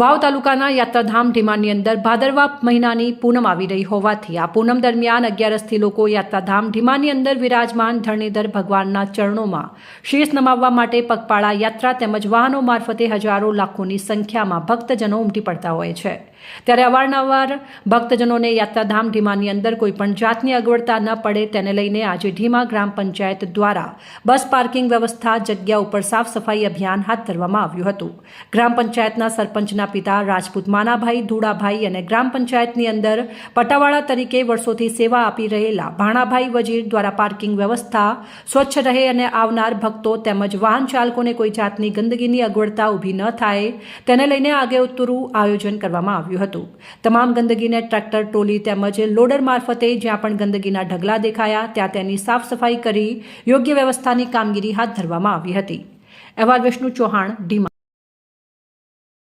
વાવ તાલુકાના યાત્રાધામ ઢીમાની અંદર ભાદરવા મહિનાની પૂનમ આવી રહી હોવાથી આ પૂનમ દરમિયાન અગિયારસથી લોકો યાત્રાધામ ઢીમાની અંદર વિરાજમાન ધરણીધર ભગવાનના ચરણોમાં શીશ નમાવવા માટે પગપાળા યાત્રા તેમજ વાહનો મારફતે હજારો લાખોની સંખ્યામાં ભક્તજનો ઉમટી પડતા હોય છે. ત્યારે અવારનવાર ભક્તજનોને યાત્રાધામ ઢીમાની અંદર કોઈ પણ જાતની અગવડતા ન પડે તેને લઈને આજે ઢીમા ગ્રામ પંચાયત દ્વારા બસ પાર્કિંગ વ્યવસ્થા, જગ્યા ઉપર સાફ સફાઈ અભિયાન હાથ ધરવામાં આવ્યું હતું. ગ્રામ પંચાયતના સરપંચના પિતા રાજપૂત માનાભાઈ, ધુડાભાઈ અને ગ્રામ પંચાયતની અંદર પટાવાળા તરીકે વર્ષોથી સેવા આપી રહેલા ભાણાભાઈ વજીર દ્વારા પાર્કિંગ વ્યવસ્થા, સ્વચ્છ રહે અને આવનાર ભક્તો તેમજ વાહન ચાલકોને કોઈ જાતની ગંદકીની અગવડતા ઊભી ન થાય, તેને લઈને આગેતરું આયોજન કરવામાં આવ્યું હતું. તમામ ગંદકીને ટ્રેક્ટર, ટોલી તેમજ લોડર મારફતે જ્યાં પણ ગંદકીના ઢગલા દેખાયા, ત્યાં તેની સાફ સફાઈ કરી યોગ્ય વ્યવસ્થાની કામગીરી હાથ ધરવામાં આવી હતી. અહેવાલ વિષ્ણુ ચૌહાણ ડીમા